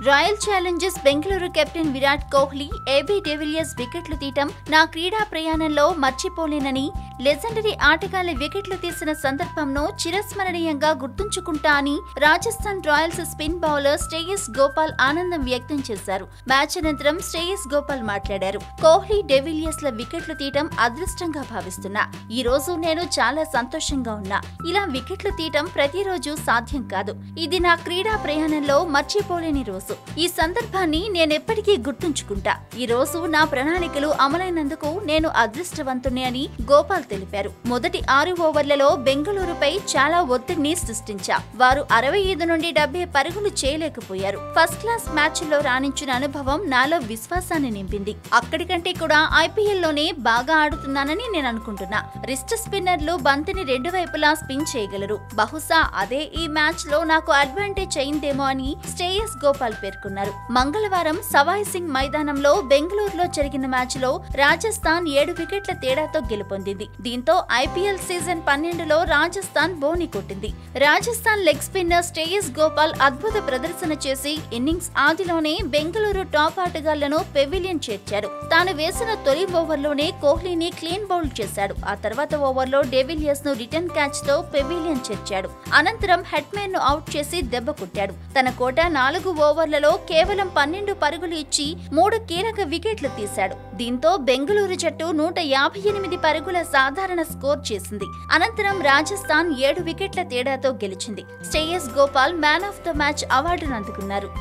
Royal Challengers Bengaluru captain Virat Kohli AB de Villiers వికెట్లు తీయటం నా క్రీడా ప్రయాణంలో మర్చిపోలేనని లెజెండరీ ఆటగాళ్ళ వికెట్లు తీసిన సందర్భంను చిరస్మరణీయంగా గుర్తుంచుకుంటా అని Rajasthan Royals spin bowler Shreyas Gopal ఆనందం వ్యక్తం చేశారు. మ్యాచ్ అనంతరం శ్రేయస్ గోపాల్ మాట్లాడారు. కోహ్లీ డెవిలియర్స్ ల వికెట్లు తీయటం అదృష్టంగా భావిస్తున్నా. ఈ రోజు నేను చాలా సంతోషంగా ఉన్నా. ఇలా వికెట్లు తీయటం ప్రతిరోజు సాధ్యం కాదు. ఇది నా క్రీడా ప్రయాణంలో మర్చిపోలేని రోజు. ఈ సందర్భాన్ని నేనెప్పటికీ గుర్తుంచుకుంటా. ఈ రోజు నా ప్రణాళికలు అమలైనందుకు నేను అదృష్టవంతుని అని గోపాల్ తెలిపారు. మొదటి ఆరు ఓవర్లలో బెంగళూరుపై చాలా ఒత్తిడిని సృష్టించా వారు అరవై ఐదు నుండి డెబ్బై పరుగులు చేయలేకపోయారు. ఫస్ట్ క్లాస్ మ్యాచ్లో రాణించిన అనుభవం నాలో విశ్వాసాన్ని నింపింది. అక్కడికంటే కూడా ఐపీఎల్లోనే బాగా ఆడుతున్నానని నేను అనుకుంటున్నా. రిస్ట్ స్పిన్నర్లు బంతిని రెండు వైపులా స్పిన్ చేయగలరు. బహుశా అదే ఈ మ్యాచ్లో నాకు అడ్వాంటేజ్ అయిందేమో అని శ్రేయస్ గోపాల్ పేర్కొన్నారు. మంగళవారం సవాయ్ సింగ్ మైదానంలో బెంగళూరులో జరిగిన మ్యాచ్లో రాజస్థాన్ ఏడు వికెట్ల తేడాతో గెలుపొందింది. దీంతో ఐపీఎల్ సీజన్ పన్నెండులో రాజస్థాన్ బోని కొట్టింది. రాజస్థాన్ లెగ్ స్పిన్నర్ శ్రేయస్ గోపాల్ అద్భుత ప్రదర్శన చేసి ఇన్నింగ్స్ ఆదిలోనే బెంగళూరు టాప్ ఆటగాళ్ళను పెవిలియన్ చేర్చారు. తాను వేసిన తొలి ఓవర్లోనే కోహ్లీని క్లీన్ బౌల్డ్ చేశాడు. ఆ తర్వాత ఓవర్లో డెవిలియర్స్ను రిటర్న్ క్యాచ్తో పెవిలియన్ చేర్చాడు. అనంతరం హెడ్మెన్ను అవుట్ చేసి దెబ్బ కొట్టాడు. తన కోట నాలుగు ఓవర్లలో కేవలం పన్నెండు పరుగులు ఇచ్చి మూడు కీలక వికెట్లు తీశాడు. దీంతో బెంగళూరు జట్టు నూట యాభై ఎనిమిది పరుగుల సాధారణ స్కోర్ చేసింది. అనంతరం రాజస్థాన్ ఏడు వికెట్ల తేడాతో గెలిచింది. Shreyas Gopal man of the match అవార్డును అందుకున్నారు.